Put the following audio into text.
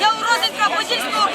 я у Розенка Подільського